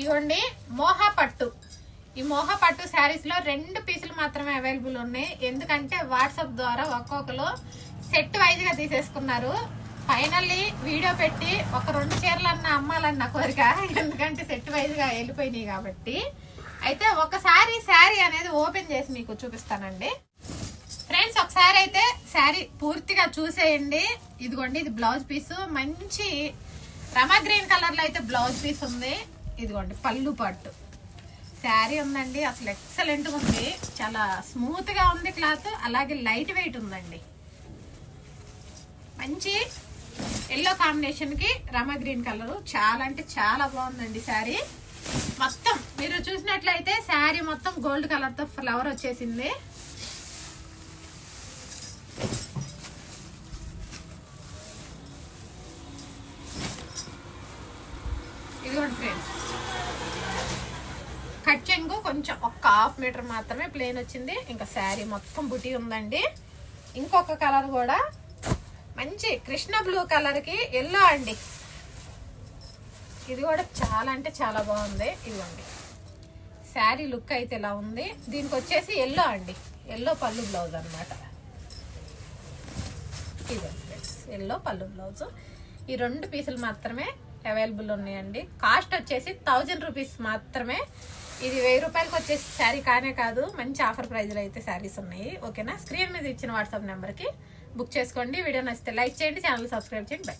ఇవ్వండి మోహా పట్టు. ఈ మోహా పట్టు శారీస్లో రెండు పీసులు మాత్రమే అవైలబుల్ ఉన్నాయి. ఎందుకంటే వాట్సాప్ ద్వారా ఒక్కొక్కరు సెట్ వైజ్గా తీసేసుకున్నారు. ఫైనల్లీ వీడియో పెట్టి ఒక రెండు చీరలన్న అమ్మాలన్న కోరిక ఎందుకంటే సెట్ వైజ్గా వెళ్ళిపోయినాయి కాబట్టి. అయితే ఒకసారి శారీ అనేది ఓపెన్ చేసి మీకు చూపిస్తానండి. ఫ్రెండ్స్ ఒకసారి అయితే శారీ పూర్తిగా చూసేయండి. ఇదిగోండి ఇది బ్లౌజ్ పీసు. మంచి రమా గ్రీన్ కలర్లో అయితే బ్లౌజ్ పీస్ ఉంది. ఇదిగోండి పళ్ళు పట్టు. శారీ ఉందండి అసలు ఎక్సలెంట్ ఉంది. చాలా స్మూత్గా ఉంది క్లాత్ అలాగే లైట్ వెయిట్ ఉందండి. మంచి ఎల్లో కాంబినేషన్కి రమ రమా గ్రీన్ కలర్ చాలా అంటే చాలా బాగుందండి శారీ. మొత్తం మీరు చూసినట్లయితే శారీ మొత్తం గోల్డ్ కలర్తో ఫ్లవర్ వచ్చేసింది. ప్లేన్ కట్ చెంగు కొంచెం ఒక్క హాఫ్ మీటర్ మాత్రమే ప్లేన్ వచ్చింది. ఇంకా శారీ మొత్తం బుటీ ఉందండి. ఇంకొక కలర్ కూడా మంచి కృష్ణ బ్లూ కలర్కి ఎల్లో అండి. ఇది కూడా చాలా అంటే చాలా బాగుంది. ఇదిగోండి శారీ లుక్ అయితే ఇలా ఉంది. దీనికి వచ్చేసి ఎల్లో అండి. ఎల్లో పళ్ళు బ్లౌజ్ అనమాట ఇది ఎల్లో పళ్ళు బ్లౌజ్ ఈ రెండు పీసులు మాత్రమే అవైలబుల్ ఉన్నాయండి. కాస్ట్ వచ్చేసి థౌజండ్ రూపీస్ మాత్రమే. ఇది వెయ్యి రూపాయలకి వచ్చేసి శారీ కానే కాదు. మంచి ఆఫర్ ప్రైజ్లో అయితే శారీస్ ఉన్నాయి. ఓకేనా? స్క్రీన్ మీద ఇచ్చిన వాట్సాప్ నెంబర్కి బుక్ చేసుకోండి. వీడియో నచ్చితే లైక్ చేయండి. ఛానల్ సబ్స్క్రైబ్ చేయండి. బై.